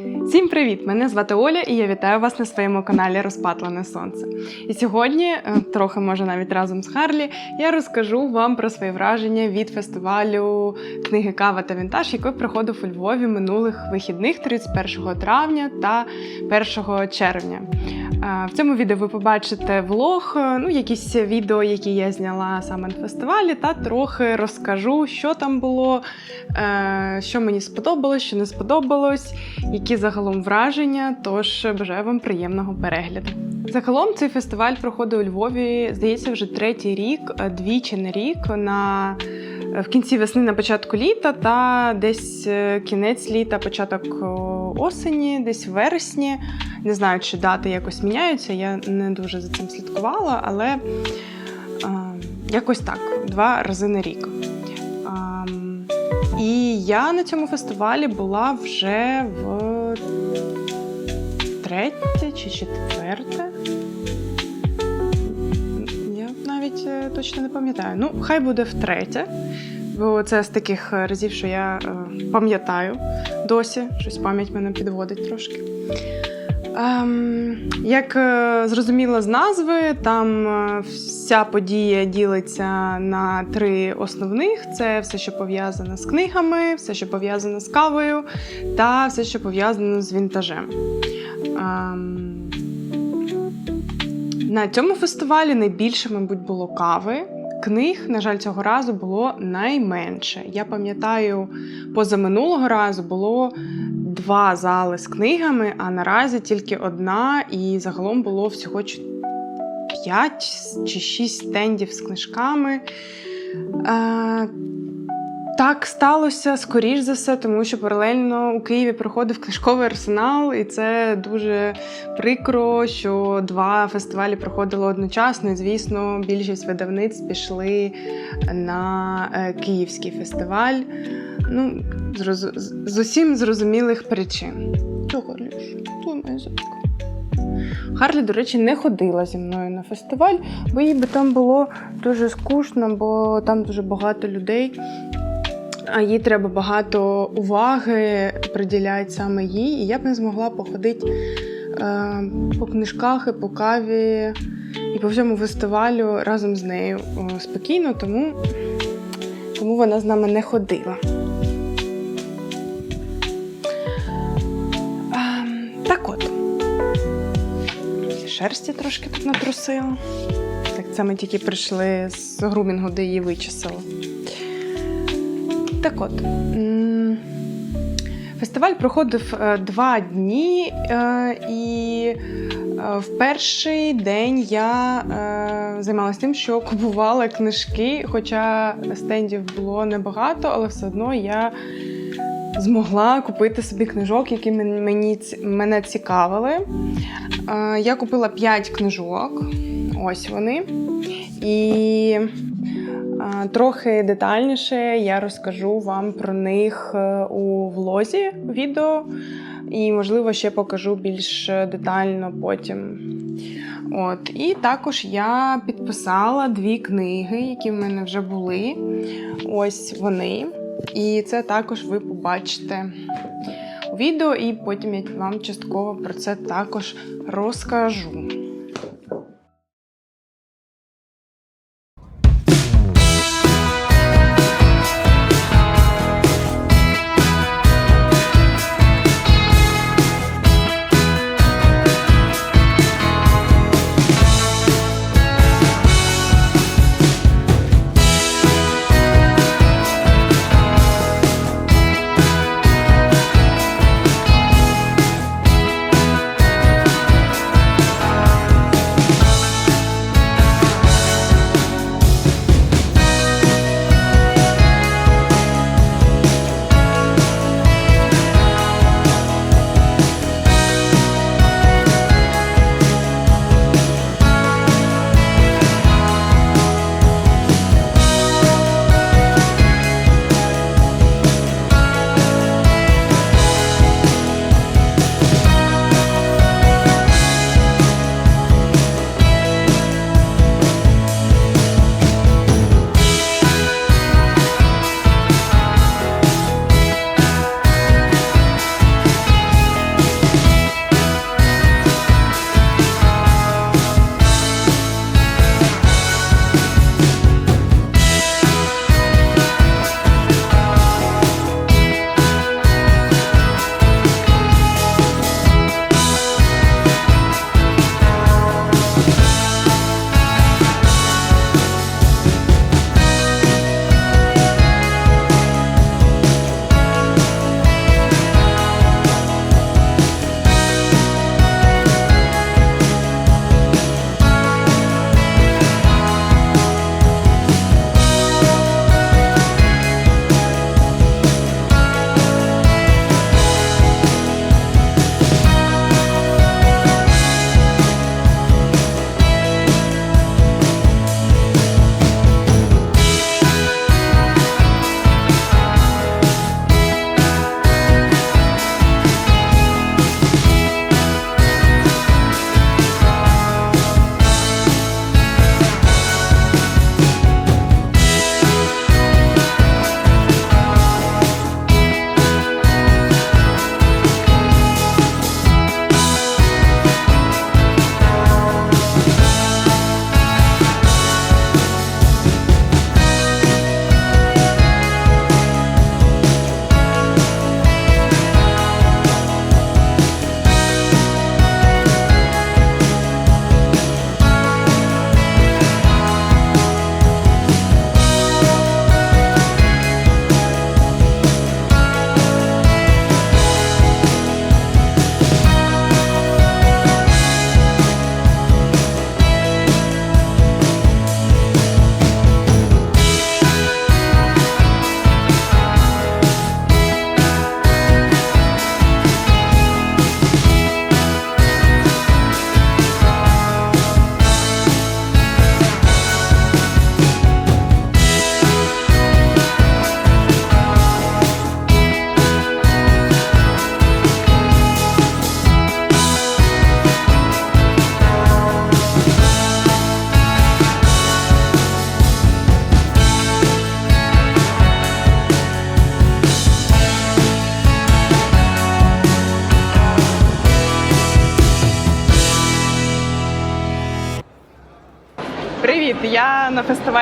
Всім привіт! Мене звати Оля і я вітаю вас на своєму каналі Розпатлене Сонце. І сьогодні, е, трохи може навіть разом з Харлі, я розкажу вам про свої враження від фестивалю книги Кава та Вінтаж, який проходив у Львові минулих вихідних 31 травня та 1 червня. В цьому відео ви побачите влог, е, ну якісь відео, які я зняла саме на фестивалі, та трохи розкажу, що там було, е, що мені сподобалось, що не сподобалось, які загалом враження. Тож бажаю вам приємного перегляду. Загалом цей фестиваль проходить у Львові, здається, вже третій рік, е, двічі на рік на в кінці весни на початку літа та десь е, кінець літа, початок осені, десь вересні. Не знаю, чи дати якось міняються. Я не дуже за цим слідкувала, але е, якось так, два рази на рік. І я на цьому фестивалі була вже в третє чи четверте. Навіть е, точно не пам'ятаю. Ну, хай буде втретє. Бо це з таких разів, що я е, пам'ятаю досі. Щось пам'ять мене підводить трошки. Ем, як е, зрозуміло з назви, там е, вся подія ділиться на три основних: це все, що пов'язане з книгами, все, що пов'язане з кавою, та все, що пов'язане з вінтажем. Ем, на цьому фестивалі найбільше, мабуть, було кави. Книг, на жаль, цього разу було найменше. Я пам'ятаю, позаминулого разу було два зали з книгами, а наразі тільки одна, і загалом було всього 5 чи 6 стендів з книжками. Так сталося скоріш за все, тому що паралельно у Києві проходив книжковий арсенал, і це дуже прикро, що два фестивалі проходили одночасно. І, звісно, більшість видавниць пішли на е, київський фестиваль. Ну, з- усім зрозумілих причин. Чого, зубка. Харлі, до речі, не ходила зі мною на фестиваль, бо їй би там було дуже скучно, бо там дуже багато людей. А їй треба багато уваги приділяти саме їй, і я б не змогла походити е, по книжках і по каві і по всьому фестивалю разом з нею о, спокійно, тому, тому вона з нами не ходила. Ем, так от. Шерсті трошки тут натрусила. Так це ми тільки прийшли з грумінгу, де її вичесали. Так от. Фестиваль проходив е, два дні, е, і е, в перший день я займалася тим, що купувала книжки, хоча стендів було небагато, але все одно я змогла купити собі книжок, які мені, мене цікавили. Я купила 5 книжок. Ось вони. І Трохи детальніше я розкажу вам про них е, у влозі відео, і, можливо, ще покажу більш детально потім. От. І також я підписала дві книги, які в мене вже були. Ось вони. І це також ви побачите у відео, і потім я вам частково про це також розкажу.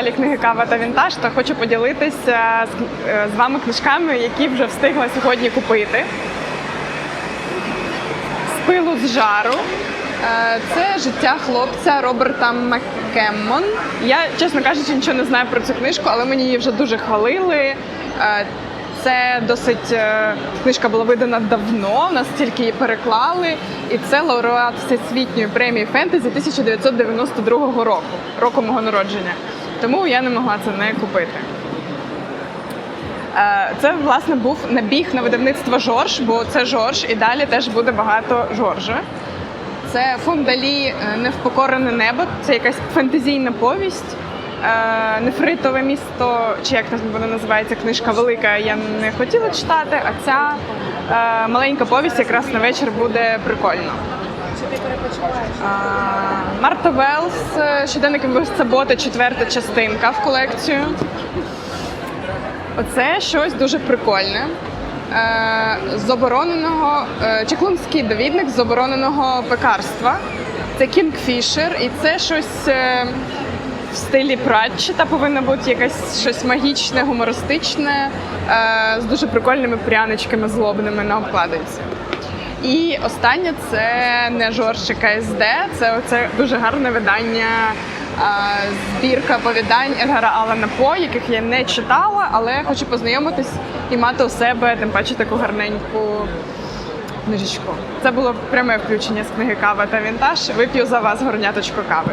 Фестивалі книги Кава та Вінтаж та хочу поділитися з, е, з вами книжками, які вже встигла сьогодні купити. З пилу з жару. Е, Це життя хлопця Роберта Маккеммон. Я, чесно кажучи, нічого не знаю про цю книжку, але мені її вже дуже хвалили. Е, Це досить е, книжка була видана давно, нас тільки її переклали. І це лауреат Всесвітньої премії фентезі 1992 року, року мого народження. Тому я не могла це не купити. Е, Це власне був набіг на видавництво Жорж, бо це Жорж, і далі теж буде багато Жоржа. Це Фондалі е, Невпокорене небо. Це якась фентезійна повість. Е, Нефритове місто, чи як там вона називається, книжка велика, я не хотіла читати, а ця маленька повість якраз на вечір буде прикольно. А, Марта Велс, щоденник бота, четверта частинка в колекцію. Оце щось дуже прикольне. Е, забороненого е, чеклунський довідник забороненого пекарства. Це Кінгфішер, і це щось е, в стилі Пратчета повинно бути якесь щось магічне, гумористичне, е, з дуже прикольними пряничками злобними на обкладинці. І останнє це не Жорж КСД, це оце дуже гарне видання. Збірка оповідань Едгара Алана По, яких я не читала, але хочу познайомитись і мати у себе тим паче таку гарненьку книжечку. Це було пряме включення з книги Кава та Вінтаж. Вип'ю за вас горняточку кави.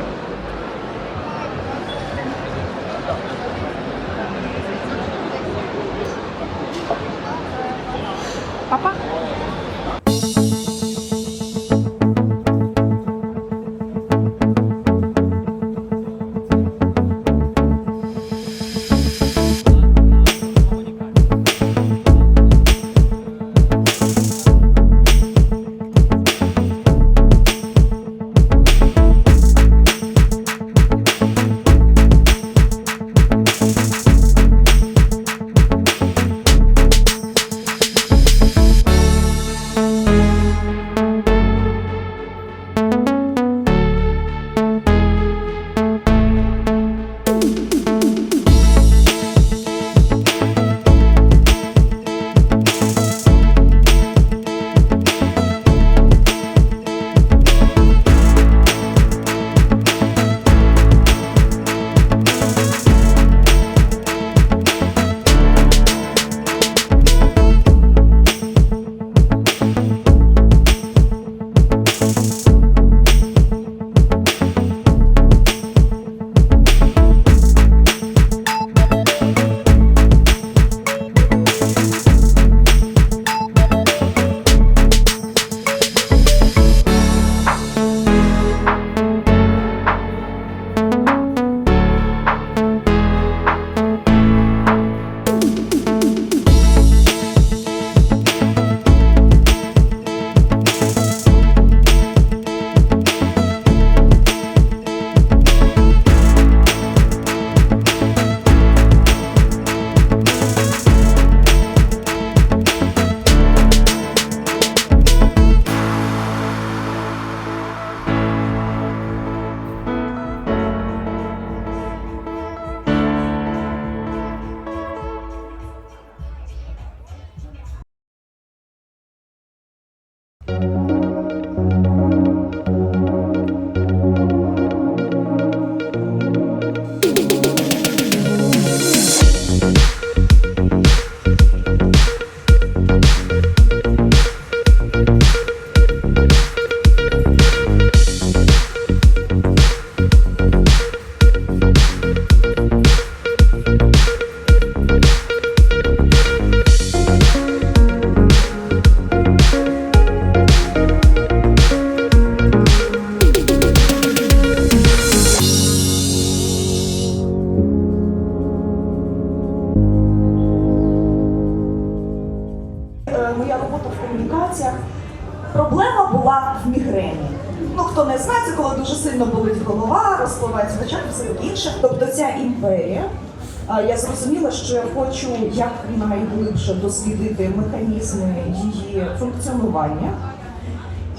Я зрозуміла, що я хочу як найглибше дослідити механізми її функціонування.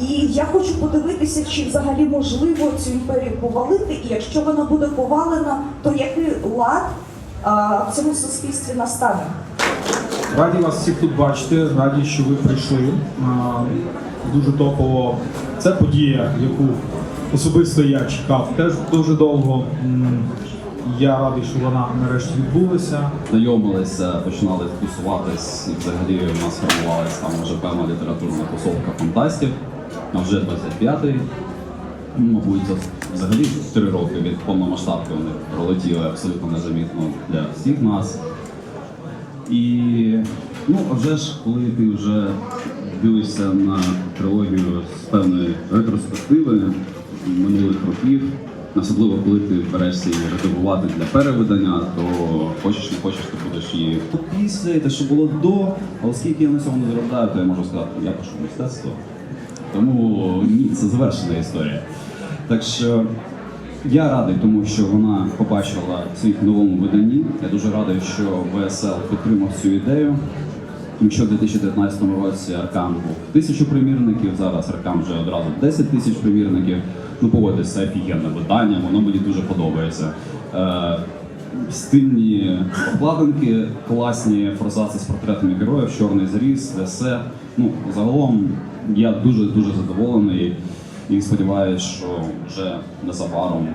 І я хочу подивитися, чи взагалі можливо цю імперію повалити, і якщо вона буде повалена, то який лад а, в цьому суспільстві настане? Раді вас всіх тут бачити, раді, що ви прийшли. А, Дуже топово. Це подія, яку особисто я чекав теж дуже довго. Я радий, що вона нарешті відбулася. знайомилися, починали тусуватись, і взагалі у нас формувалася там вже певна літературна тусовка фантастів. А вже 25-й, ну, мабуть, взагалі 3 роки від повномасштабки вони пролетіли абсолютно незамітно для всіх нас. І ну, вже ж, коли ти вже дивишся на трилогію з певної ретроспективи минулих років, особливо коли ти берешся її редагувати для перевидання, то хочеш не хочеш, ти будеш її після, те, що було до, а оскільки я на цьому не заробляю, то я можу сказати, я пишу мистецтво. Тому ні, це завершена історія. Так що я радий, тому що вона побачила в новому виданні. Я дуже радий, що ВСЛ підтримав цю ідею. Якщо в 2019 році Аркан був тисячу примірників, зараз Аркан вже одразу 10 тисяч примірників. Ну, погодьтесь, це офігенне видання, воно мені дуже подобається. Е, стильні обкладинки, класні форзаци з портретами героїв, чорний зріз, десе. Ну, загалом я дуже дуже задоволений і сподіваюся, що вже незабаром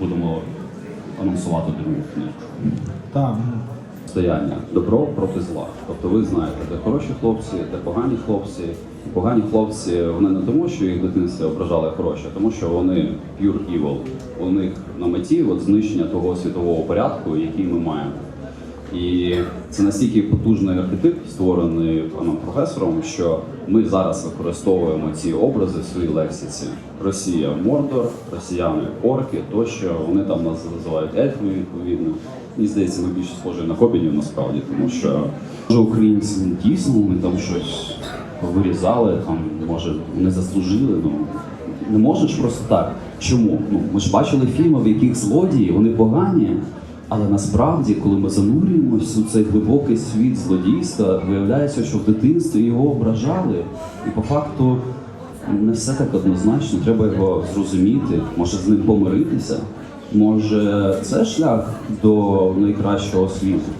будемо анонсувати другу книгу. Так, Стояння добро проти зла. Тобто ви знаєте, де хороші хлопці, де погані хлопці. Погані хлопці вони не тому, що їх в дитинстві ображали хороші, а тому що вони pure evil. У них на меті от знищення того світового порядку, який ми маємо. І це настільки потужний архетип, створений паном професором, що ми зараз використовуємо ці образи в своїй лексиці. Росія Мордор, росіяни орки, тощо вони там нас називають ельфами відповідно. Мені здається, ми більше схожі на хобінів насправді, тому що може українці дійсно вони там щось вирізали, там може не заслужили. Ну не можеш просто так. Чому? Ну ми ж бачили фільми, в яких злодії вони погані. Але насправді, коли ми занурюємося у цей глибокий світ злодійства, виявляється, що в дитинстві його ображали, і по факту не все так однозначно. Треба його зрозуміти, може з ним помиритися. Може, це шлях до найкращого світу.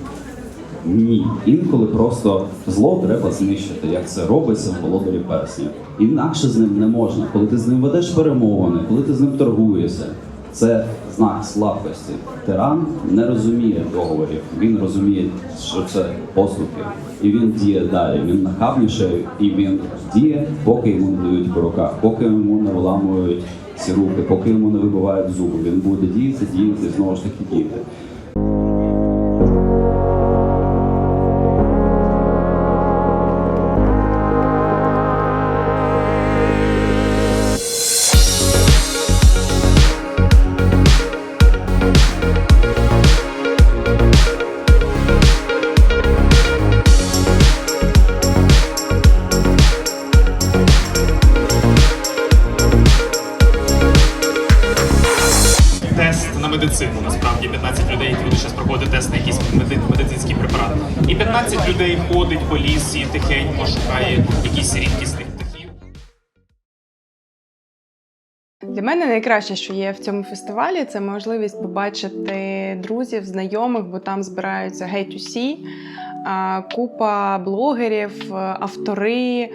Ні, інколи просто зло треба знищити, як це робиться в володарі перснів. Інакше з ним не можна. Коли ти з ним ведеш перемовини, коли ти з ним торгуєшся, це знак слабкості. Тиран не розуміє договорів, він розуміє, що це послухи, і він діє далі. Він нахабніше, і він діє, поки йому не дають по руках, поки йому не виламують ці руки, поки йому не вибивають зуби. Він буде діяти, діяти, знову ж таки діяти. Для мене найкраще, що є в цьому фестивалі, це можливість побачити друзів, знайомих, бо там збираються геть усі. Купа блогерів, автори,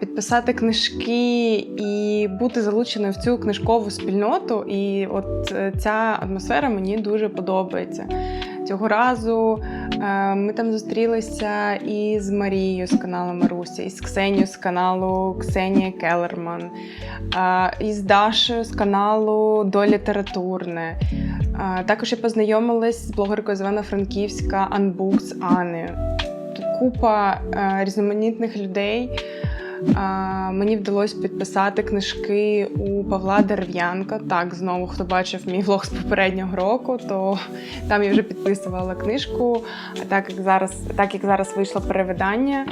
підписати книжки і бути залученою в цю книжкову спільноту. І от е, ця атмосфера мені дуже подобається. Цього разу е, ми там зустрілися і з Марією з каналу Маруся, і з Ксенією з каналу Ксенія Келерман, е, і з Дашею з каналу До літературне. Е, Також я познайомилась з блогеркою з Івано-Франківська Unbook з Тут купа різноманітних людей. Мені вдалося підписати книжки у Павла Дерев'янка. Так, знову хто бачив мій влог з попереднього року, то там я вже підписувала книжку. А так як зараз, так як зараз вийшло перевидання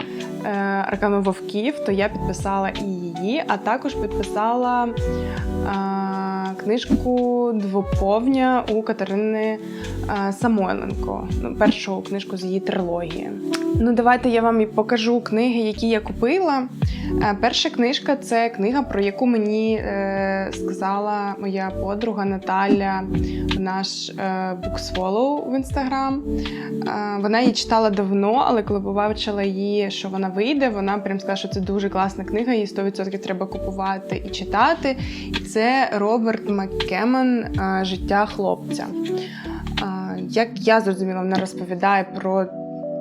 е, Аркану Вовків, то я підписала і її, а також підписала е, двоповня у Катерини е, Самойленко. Ну, першу книжку з її трилогії. Ну, давайте я вам і покажу книги, які я купила. Е, Перша книжка це книга, про яку мені е, сказала моя подруга Наталя наш Bookswallow в інстаграм. Вона її читала давно, але коли побачила її, що вона вийде, вона прям сказала, що це дуже класна книга, її 100% треба купувати і читати. І це Роберт Маккемон е, Життя хлопця. Як я зрозуміла, вона розповідає про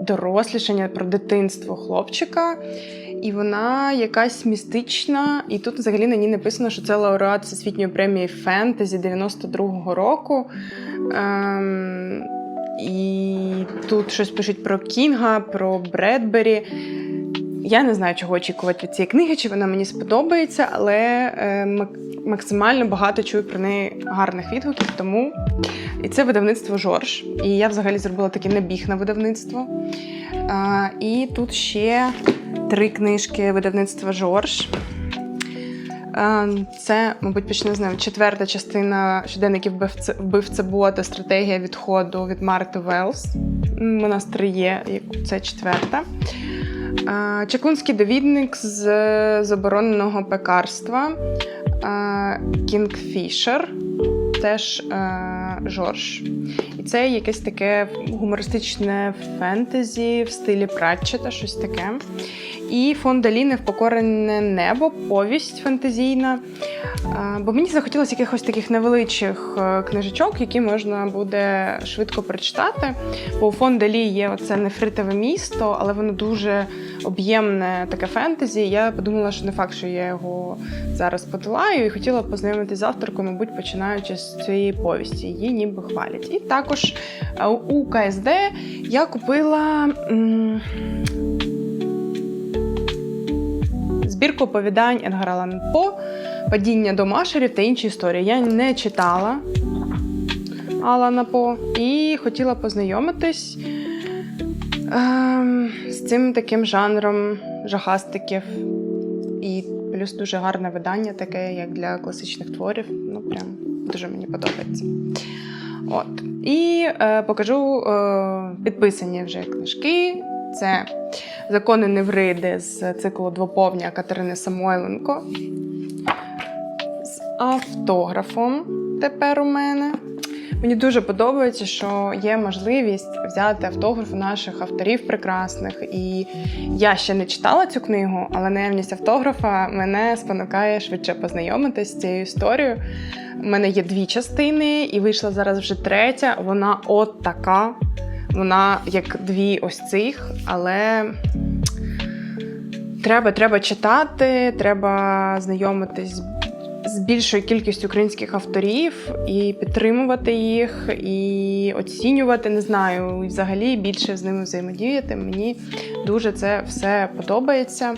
дорослішання, про дитинство хлопчика. І вона якась містична, і тут взагалі на ній написано, що це лауреат Всесвітньої премії фентезі 92-го року. Ем, і тут щось пишуть про Кінга, про Бредбері. Я не знаю, чого очікувати від цієї книги, чи вона мені сподобається, але е, максимально багато чую про неї гарних відгуків. Тому і це видавництво Жорж. І я взагалі зробила такий набіг на видавництво. І тут ще три книжки видавництва Жорж. Це, мабуть, почне з ним четверта частина щоденників вбивця, бота стратегія відходу від Марти Велс. У нас три є, це четверта. Чаклунський довідник з забороненого пекарства. Кінгфішер, теж Жорж. І це якесь таке гумористичне фентезі в стилі Пратчета, щось таке. І фон Даліни Впокорене небо, повість фентезійна. А, Бо мені захотілося якихось таких невеличих е, книжечок, які можна буде швидко прочитати. Бо у фон Далі є оце нефритове місто, але воно дуже об'ємне таке фентезі. Я подумала, що не факт, що я його зараз подолаю, і хотіла познайомитися з авторкою, мабуть, починаючи з цієї повісті. Її ніби хвалять. І також е, у КСД я купила. м, Збірку оповідань Едгара Аллана По Падіння до Машерів та інші історії. Я не читала Алана По і хотіла познайомитись ем, з цим таким жанром жахастиків. І плюс дуже гарне видання, таке, як для класичних творів. Ну, прям дуже мені подобається. От. І е, покажу е, підписані вже книжки. Це Закони Невриди з циклу двоповня Катерини Самойленко. З автографом тепер у мене. Мені дуже подобається, що є можливість взяти автограф у наших авторів прекрасних. І я ще не читала цю книгу, але наявність автографа мене спонукає швидше познайомитися з цією історією. У мене є дві частини, і вийшла зараз вже третя. Вона от така. Вона як дві ось цих, але треба, треба читати, треба знайомитись з- більшою кількістю українських авторів і підтримувати їх, і оцінювати, не знаю, і взагалі більше з ними взаємодіяти. Мені дуже це все подобається.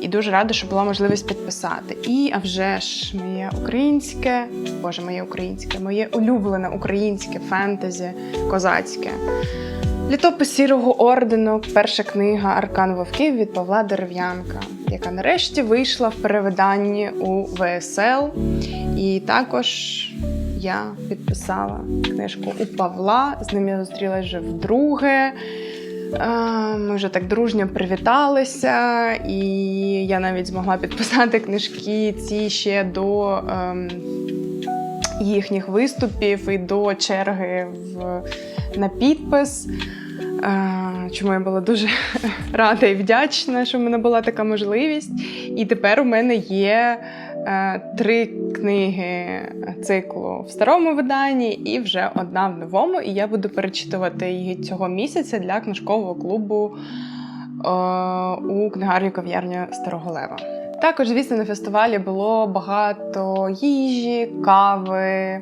І дуже рада, що була можливість підписати. І а вже ж моє українське, боже, моє українське, моє улюблене українське фентезі козацьке. Літопис сірого ордену, перша книга Аркан Вовків від Павла Дерев'янка, яка нарешті вийшла в перевиданні у ВСЛ. І також я підписала книжку у Павла. З ним я зустрілася вже вдруге. Ми вже так дружньо привіталися, і я навіть змогла підписати книжки ці ще до ем, їхніх виступів і до черги в, на підпис. Чому я була дуже рада і вдячна, що в мене була така можливість. І тепер у мене є е, три книги циклу в старому виданні і вже одна в новому. І я буду перечитувати її цього місяця для книжкового клубу е, у книгарні кав'ярня Старого Лева. Також, звісно, на фестивалі було багато їжі, кави.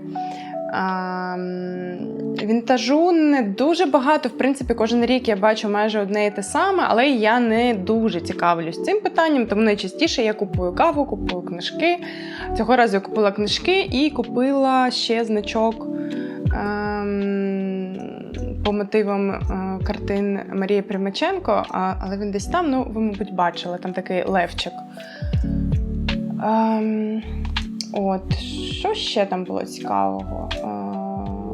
Ем, Вінтажу не дуже багато. В принципі, кожен рік я бачу майже одне і те саме, але я не дуже цікавлюсь цим питанням, тому найчастіше я купую каву, купую книжки. Цього разу я купила книжки і купила ще значок ем, по мотивам е, картин Марії Примаченко, але він десь там, ну ви, мабуть, бачили, там такий левчик. От, що ще там було цікавого? Е,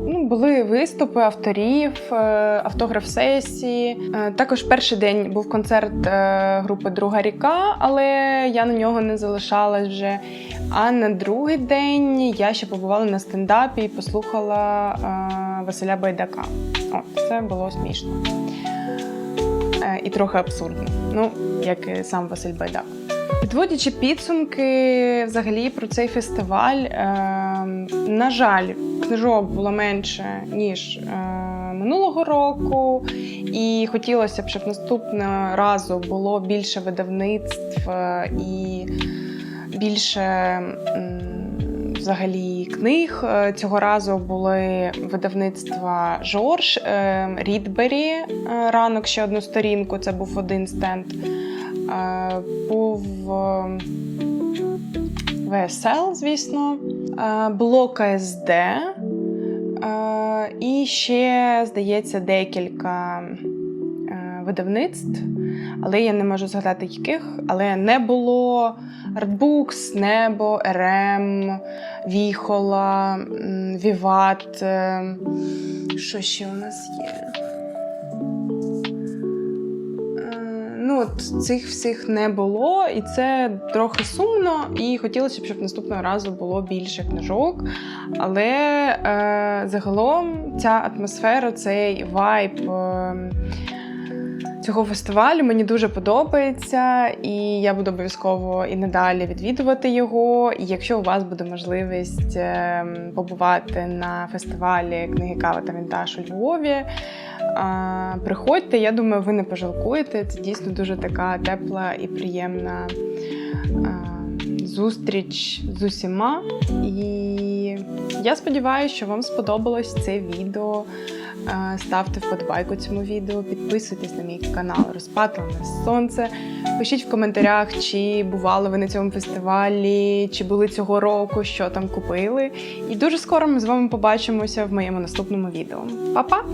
Ну, були виступи авторів, е, автограф-сесії. Е, Також перший день був концерт групи Друга ріка, але я на нього не залишалась вже. А на другий день я ще побувала на стендапі і послухала Василя Байдака. От, це було смішно. І трохи абсурдно. Ну, як і сам Василь Байдак. Підводячи підсумки взагалі про цей фестиваль, е, на жаль, книжок було менше ніж е, минулого року, і хотілося б, щоб наступного разу було більше видавництв е, і більше взагалі книг. Е, Цього разу були видавництва Жорж, е, Рідбері, ранок ще одну сторінку. Це був один стенд. Був е, ВСЛ, звісно, було КСД. е, І ще, здається, декілька е, видавництв, але я не можу згадати яких. Але не було Артбукс, Небо, РМ, Віхола, Віват. е, Що ще у нас є? Ну, от цих всіх не було, і це трохи сумно. І хотілося б, щоб наступного разу було більше книжок. Але е, загалом ця атмосфера, цей вайб е, цього фестивалю мені дуже подобається, і я буду обов'язково і надалі відвідувати його. І якщо у вас буде можливість е, побувати на фестивалі книги Кава та Вінтаж у Львові. Приходьте, я думаю, ви не пожалкуєте. Це дійсно дуже така тепла і приємна зустріч з усіма. І я сподіваюся, що вам сподобалось це відео. А, Ставте вподобайку цьому відео, підписуйтесь на мій канал Розпатлене Сонце. Пишіть в коментарях, чи бували ви на цьому фестивалі, чи були цього року, що там купили. І дуже скоро ми з вами побачимося в моєму наступному відео. Па-па!